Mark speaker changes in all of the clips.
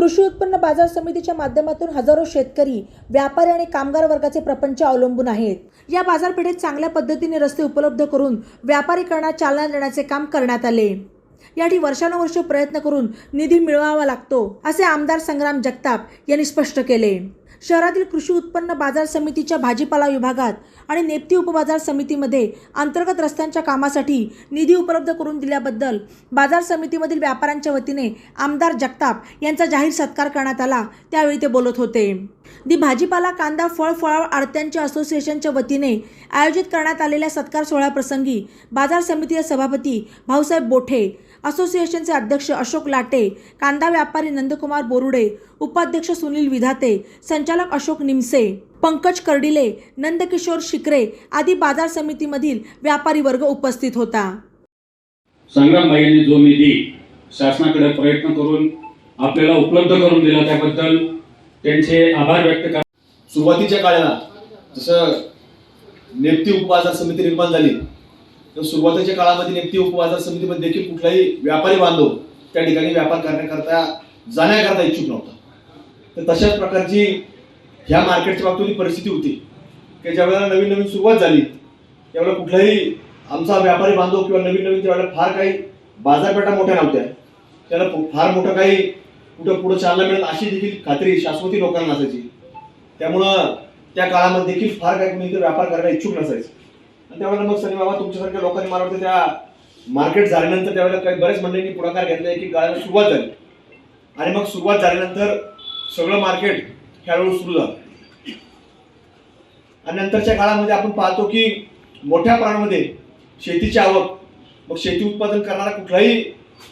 Speaker 1: कृषी उत्पन्न बाजार समितीच्या माध्यमातून हजारो शेतकरी व्यापारी आणि कामगार वर्गाचे प्रपंच अवलंबून आहेत. या बाजारपेठेत चांगल्या पद्धतीने रस्ते उपलब्ध करून व्यापारीकरणात चालना देण्याचे काम करण्यात आले. यासाठी वर्षानुवर्ष प्रयत्न करून निधी मिळवावा लागतो असे आमदार संग्राम जगताप यांनी स्पष्ट केले. शहरातील कृषी उत्पन्न बाजार समितीच्या भाजीपाला विभागात आणि नेप्ती उपबाजार समितीमध्ये अंतर्गत रस्त्यांच्या कामासाठी निधी उपलब्ध करून दिल्याबद्दल बाजार समितीमधील व्यापाऱ्यांच्या वतीने आमदार जगताप यांचा जाहीर सत्कार करण्यात आला. त्यावेळी ते बोलत होते. दि भाजीपाला कांदा फळ फळा आडत्यांच्या असोसिएशनच्या वतीने आयोजित करण्यात आलेल्या सत्कार सोहळ्याप्रसंगी बाजार समितीचे सभापती भाऊसाहेब बोठे असोसिएशनचे अध्यक्ष अशोक लाटे कांदा व्यापारी नंदकुमार बोरुडे उपाध्यक्ष सुनील विधाते संचालक अशोक निमसे पंकज कर्डिले नंदकिशोर शिकरे आदी बाजार समितीमधील व्यापारी वर्ग उपस्थित होता.
Speaker 2: संग्रामभाई यांनी जो निधी शासनाकडे प्रयत्न करून आपल्याला उपलब्ध करून दिला त्याबद्दल त्यांचे आभार व्यक्त कर
Speaker 3: सुरुवातीच्या काळाला जसं नेप्ती उपबाजार समिती निर्माण झाली तर सुरुवातीच्या काळामध्ये नेप्ती उपबाजार समितीमध्ये देखील कुठलाही व्यापारी बांधव त्या ठिकाणी व्यापार करण्याकरता जाण्याकरता इच्छुक नव्हता. तर तशाच प्रकारची ह्या मार्केटच्या बाबतीत परिस्थिती होती. की ज्यावेळेला नवीन नवीन सुरुवात झाली त्यावेळेला कुठलाही आमचा व्यापारी बांधव किंवा नवीन नवीन त्यावेळेला फार काही बाजारपेठा मोठ्या नव्हत्या त्याला फार मोठं काही कुठं पुढं चालना मिळेल अशी देखील खात्री शाश्वती लोकांना नसायची. त्यामुळं त्या काळामध्ये देखील फार काही कोणी व्यापार करायला इच्छुक नसायचं. त्यावेळेला मग सनी बाबा तुमच्यासारख्या लोकांनी मला वाटतं त्या मार्केट झाल्यानंतर त्यावेळेला काही बऱ्याच मंडळींनी पुढाकार घेतला की गाळायला सुरुवात झाली. आणि मग सुरुवात झाल्यानंतर सगळं मार्केट खेळाडू सुरू झालं. आणि नंतरच्या काळामध्ये आपण पाहतो की मोठ्या प्रमाणामध्ये शेतीची आवक मग शेती उत्पादन करणारा कुठलाही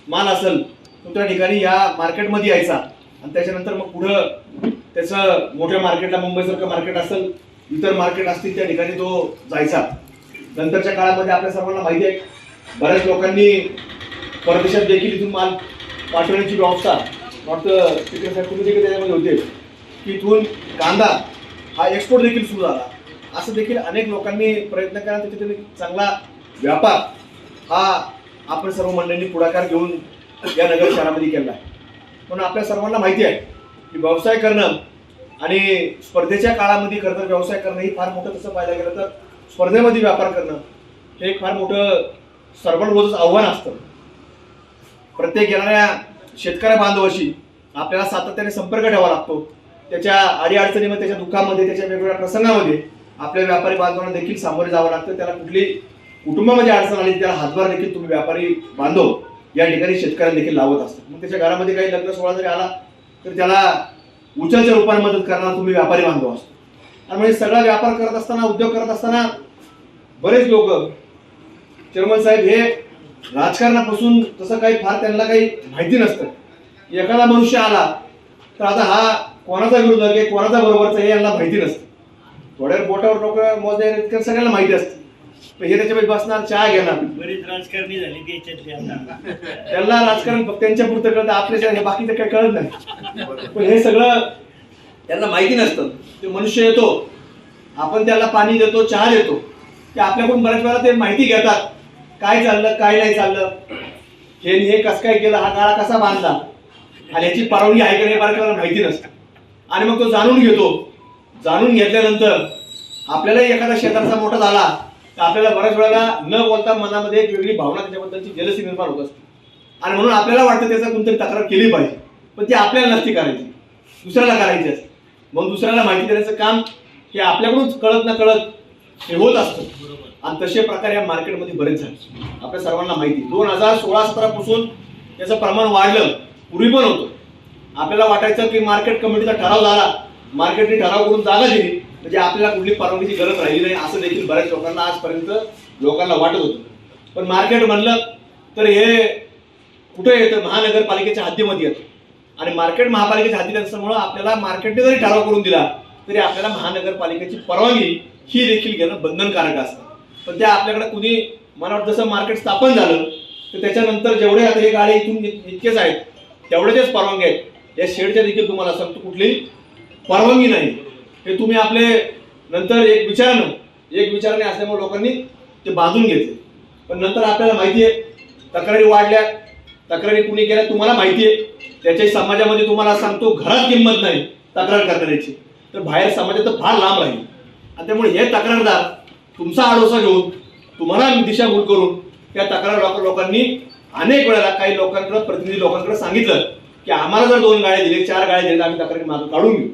Speaker 3: माल असेल तो त्या ठिकाणी या मार्केटमध्ये यायचा. आणि त्याच्यानंतर मग पुढं त्याचं मोठ्या मार्केटला मुंबईसारखं मार्केट असेल इतर मार्केट असतील त्या ठिकाणी तो जायचा. नंतरच्या काळामध्ये आपल्या सर्वांना माहिती आहे बऱ्याच लोकांनी परदेशात देखील इथून माल पाठवण्याची व्यवस्था वाटतं तिकडे साहेब तुम्ही देखील त्याच्यामध्ये होते की इथून कांदा हा एक्सपोर्ट देखील सुरू झाला. असं देखील अनेक लोकांनी प्रयत्न केला त्याच्यातून चांगला व्यापार हा आपण सर्व मंडळींनी पुढाकार घेऊन या नगर शहरामध्ये केला. आहे म्हणून आपल्या सर्वांना माहिती आहे की व्यवसाय करणं आणि स्पर्धेच्या काळामध्ये खरं तर व्यवसाय करणं ही फार मोठं तसं पाहायला गेलं तर स्पर्धेमध्ये व्यापार करणं हे एक फार मोठं सर्वण आव्हान असतं. प्रत्येक येणाऱ्या शेतकऱ्या बांधवाशी आपल्याला सातत्याने संपर्क ठेवावा लागतो. त्याच्या अडीअडचणीमध्ये त्याच्या दुःखामध्ये त्याच्या वेगवेगळ्या प्रसंगामध्ये आपल्या व्यापारी बांधवांना देखील सामोरे जावं लागतं. त्याला कुठली कुटुंबामध्ये अडचण आली त्याला हातभार देखील तुम्ही व्यापारी बांधव या ठिकाणी शेतकऱ्यांना देखील लावत असतात मग त्याच्या घरामध्ये काही लग्न सोहळा जरी आला तर त्याला उचलच्या रूपाने मदत करणारा तुम्ही व्यापारी बांधव असतो. आणि म्हणजे सगळा व्यापार करत असताना उद्योग करत असताना बरेच लोक चेअरमन साहेब हे राजकारणापासून तसं काही फार त्यांना काही माहिती नसतं. एखादा मनुष्य आला तर आता हा कोणाचा विरोधक आहे कोणाचा बरोबरचा हे यांना माहिती नसतं. थोड्या बोटावर लोक मोजे सगळ्यांना माहिती असतं. पण हे त्याच्यामध्ये बसणार चहा घेणार.
Speaker 4: बरीच राजकारणी झाली
Speaker 3: त्यांना राजकारण फक्त त्यांच्या पुरतं कळतं आपल्या बाकीचं काही कळत नाही. पण हे सगळं त्यांना माहिती नसतं. ते मनुष्य येतो. आपण त्याला पाणी देतो चहा देतो. ते आपल्याकडून बऱ्याच वेळा ते माहिती घेतात. काय चाललं काय नाही चाललं. हे हे कसं काय केलं हा काळा कसा बांधला? आणि याची परवानगी आहे का नाही बऱ्याच वेळा माहिती नसतं. आणि मग तो जाणून घेतो. जाणून घेतल्यानंतर आपल्यालाही एखादा शेजारचा मोठा झाला तर आपल्याला बऱ्याच वेळेला न बोलता मनामध्ये एक वेगळी भावना त्याच्याबद्दलची जलसी निर्माण होत असते. आणि म्हणून आपल्याला वाटतं त्याचा कोणतरी तक्रार केली पाहिजे. पण ती आपल्याला नसती करायची. दुसऱ्याला करायची असते. मग दुसऱ्याला माहिती देण्याचं काम हे आपल्याकडून कळत ना कळत हे होत असतं. आणि तसे प्रकार या मार्केटमध्ये बरेच झाले. आपल्या सर्वांना माहिती. दोन हजार सोळा सतरापासून याचं प्रमाण वाढलं. पूर्वी पण होतं. आपल्याला वाटायचं की मार्केट कमिटीचा ठराव झाला. मार्केटने ठराव करून जागा दिली. म्हणजे आपल्याला कुठली परवानगीची गरज राहिली नाही असं देखील बऱ्याच लोकांना आजपर्यंत लोकांना वाटत होतं. पण मार्केट म्हणलं तर हे कुठे येतं? महानगरपालिकेच्या हद्दीमध्ये येतं. आणि मार्केट महापालिकेच्या हाती असल्यामुळं आपल्याला मार्केटने जरी ठराव करून दिला तरी आपल्याला महानगरपालिकेची परवानगी ही देखील घेणं बंधनकारक असतं. पण त्या आपल्याकडे कुणी मला वाटतं जसं मार्केट स्थापन झालं तर त्याच्यानंतर जेवढे आता हे गाडी इथून इतकेच आहेत तेवढ्याच्याच परवानगी आहेत. या शेडच्या देखील तुम्हाला सांगतो कुठली. परवानगी नाही. हे तुम्ही आपले नंतर एक विचारणं एक विचाराने असल्यामुळे लोकांनी ते बांधून घेतले. पण नंतर आपल्याला माहिती आहे तक्रारी वाढल्या तक्रारी कुणी केल्या तुम्हाला माहिती आहे. त्याच्या समाजामध्ये तुम्हाला सांगतो घरात किंमत नाही तक्रार करणाऱ्याची. तर बाहेर समाजात तर फार लांब राहील. आणि त्यामुळे हे तक्रारदार तुमचा आडोसा घेऊन तुम्हाला दिशाभूल करून त्या तक्रार लोक लोकांनी अनेक वेळेला काही लोकांकडे प्रतिनिधी लोकांकडे सांगितलं की आम्हाला जर दोन गाड्या दिले चार गाड्या दिल्या आम्ही तक्रारी माग काढून घेऊ.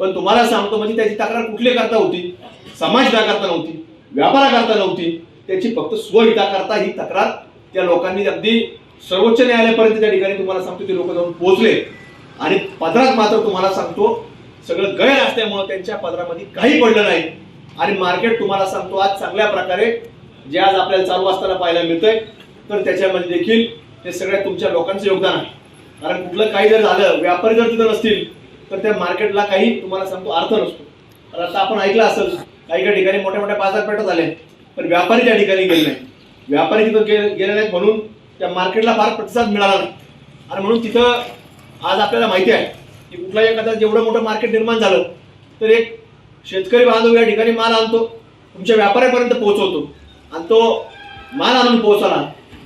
Speaker 3: पण तुम्हाला सांगतो म्हणजे त्याची तक्रार कुठली करता होती? समाजहिता करता नव्हती व्यापारा करता नव्हती त्याची फक्त स्वहिता करता ही तक्रार त्या लोकांनी अगदी सर्वोच्च न्यायालयापर्यंत त्या ठिकाणी तुम्हाला सांगतो ते लोक जाऊन पोहोचले. आणि पदरात मात्र तुम्हाला सांगतो सगळं गैर असल्यामुळे त्यांच्या पदरामध्ये काही पडलं नाही. आणि मार्केट तुम्हाला सांगतो आज चांगल्या प्रकारे जे आज आपल्याला चालू असताना पाहायला मिळतंय तर त्याच्यामध्ये देखील हे सगळ्या तुमच्या लोकांचं योगदान आहे. कारण कुठलं काही जर झालं व्यापारी जर तिथं नसतील तर त्या मार्केटला काही तुम्हाला सांगतो अर्थ नसतो. तर आता आपण ऐकलं असेल काही काही ठिकाणी मोठ्या मोठ्या बाजारपेठा झाल्या पण व्यापारी त्या ठिकाणी गेले नाही. व्यापारी तिथं गेले नाहीत म्हणून त्या मार्केटला फार प्रतिसाद मिळाला नाही. आणि म्हणून तिथं आज आपल्याला माहिती आहे की कुठलाही एखादा जेवढं मोठं मार्केट निर्माण झालं तर एक शेतकरी बांधव या ठिकाणी माल आणतो तुमच्या व्यापाऱ्यापर्यंत पोहोचवतो. आणि तो माल आणून पोहोचला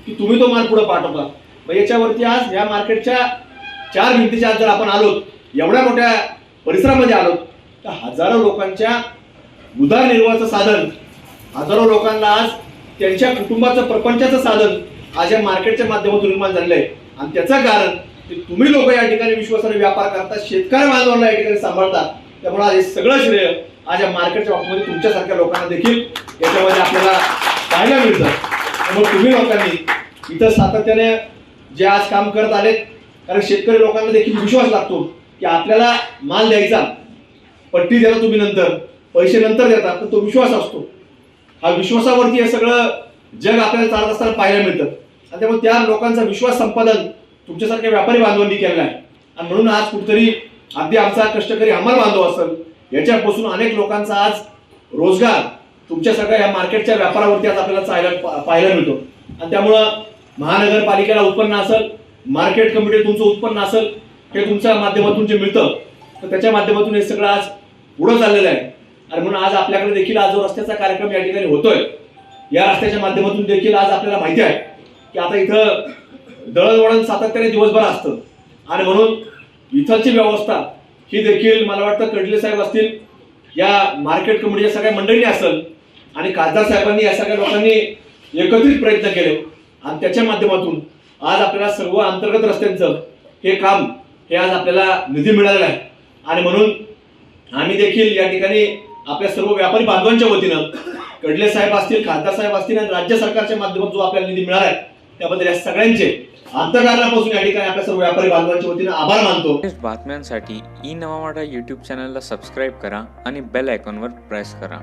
Speaker 3: की तुम्ही तो माल पुढे पाठवता. मग याच्यावरती आज या मार्केटच्या चार भिंतीच्या आज जर आपण आलोत एवढ्या मोठ्या परिसरामध्ये आलोत तर हजारो लोकांच्या उदारनिर्वाहाचं साधन हजारो लोकांना आज त्यांच्या कुटुंबाचं प्रपंचाचं साधन आज या मार्केटच्या माध्यमातून निर्माण झालेलं आहे. आणि त्याचं कारण की तुम्ही लोक या ठिकाणी विश्वासाने व्यापार करता शेतकरी बांधवांना या ठिकाणी सांभाळता त्यामुळे आज हे सगळं श्रेय आज या मार्केटच्या बाबतीमध्ये तुमच्यासारख्या लोकांना देखील याच्यामध्ये आपल्याला पाहायला मिळतं. त्यामुळे तुम्ही लोकांनी इथं सातत्याने जे आज काम करत आलेत कारण शेतकरी लोकांना देखील विश्वास लागतो की आपल्याला माल द्यायचा पट्टी द्याला तुम्ही नंतर पैसे नंतर देता तर तो विश्वास असतो. हा विश्वासावरती हे सगळं जग आपल्याला चालत असताना पाहायला मिळतं. आणि त्यामुळे त्या लोकांचा विश्वास संपादन तुमच्यासारख्या व्यापारी बांधवांनी केलेला आहे. आणि म्हणून आज कुठेतरी अगदी आमचा कष्टकरी अमर बांधव असेल याच्यापासून अनेक लोकांचा आज रोजगार तुमच्या सगळ्या या मार्केटच्या व्यापारावरती आज आपल्याला चायला पा- पाहायला मिळतो. आणि त्यामुळं महानगरपालिकेला उत्पन्न असेल मार्केट कमिटी तुमचं उत्पन्न असेल हे तुमच्या माध्यमातून जे मिळतं तर त्याच्या माध्यमातून हे सगळं आज पुढं चाललेलं आहे. आणि म्हणून आज आपल्याकडे देखील आज जो रस्त्याचा कार्यक्रम या ठिकाणी होतोय या रस्त्याच्या माध्यमातून देखील आज आपल्याला माहिती आहे. की आता इथं दळणवळण सातत्याने दिवसभर असतं. आणि म्हणून इथलची व्यवस्था ही देखील मला वाटतं कडले साहेब असतील या मार्केट कमिटीच्या सगळ्या मंडळींनी असेल आणि खासदार साहेबांनी या सगळ्या लोकांनी एकत्रित प्रयत्न केले. आणि त्याच्या माध्यमातून आज आपल्याला सर्व अंतर्गत रस्त्यांचं हे काम हे आज आपल्याला निधी मिळालेला आहे. आणि म्हणून आम्ही देखील या ठिकाणी आपल्या सर्व व्यापारी बांधवांच्या वतीनं कडले साहेब असतील खासदार साहेब असतील आणि राज्य सरकारच्या माध्यमातून जो आपल्याला निधी मिळाला आहे त्याबद्दल या सगळ्यांचे अंतकारणापासून या ठिकाणी आपल्या सर्व व्यापारी बांधवांच्या वतीने आभार मानतो.
Speaker 5: बातम्यांसाठी ई नवावाडा युट्यूब चॅनलला सबस्क्राईब करा आणि बेल आयकॉनवर प्रेस करा.